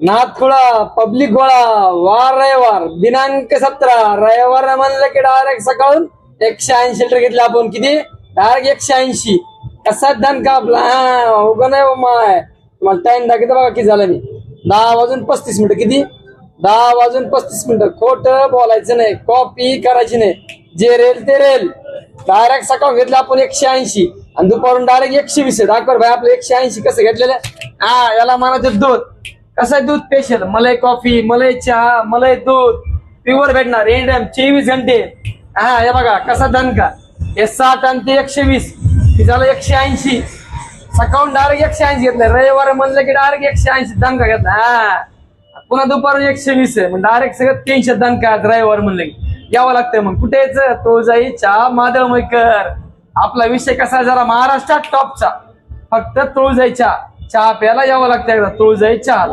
नाथखुळा public गोळा वार रविवार दिनांक सतरा रविवार म्हणलं की डायरेक्ट सकाळून एकशे ऐंशी लिटर घेतलं आपण. किती? डायरेक्ट एकशे ऐंशी. कसा धन का आपला? हा उगा नाही हो माय. तुम्हाला टाइम दाखवतो बघा किती झालं मी. दहा वाजून पस्तीस मिनिटं. किती? दहा वाजून पस्तीस मिनिटं. खोट बोलायचं नाही. कॉपी करायची नाही. जे रेल ते रेल डायरेक्ट सकाळ घेतलं आपण एकशे ऐंशी. आणि दुपारून डायरेक्ट एकशे वीस दाखवर भाई आपलं एकशे ऐंशी कसं घेतलेलं हा याला म्हणायचं दोन कसं दूध स्पेशल मलाई कॉफी मलाई चहा मलाई दूध. प्युअर भेटणार. एंडम चोवीस घंटे. हा हे बघा कसा दणका हे साठ आणि ते एकशे वीस हे झालं एकशे ऐंशी सकाळून डायरेक्ट एकशे ऐंशी घेतलं. रविवार म्हणलं की डायरेक्ट एकशे ऐंशी दणका घेतला? हा. पुन्हा दुपारून एकशे वीस आहे. मग डायरेक्ट सगळं तीनशे दणका रविवार म्हणलं की. यावं लागतंय मग. कुठे यायचं? तो जाई चहा माधव मैकर आपला विषय कसा जरा महाराष्ट्रात टॉपचा फक्त तुळजाई चहा. चहा प्यायला यावं लागतं एकदा. तुळजाई चहाला.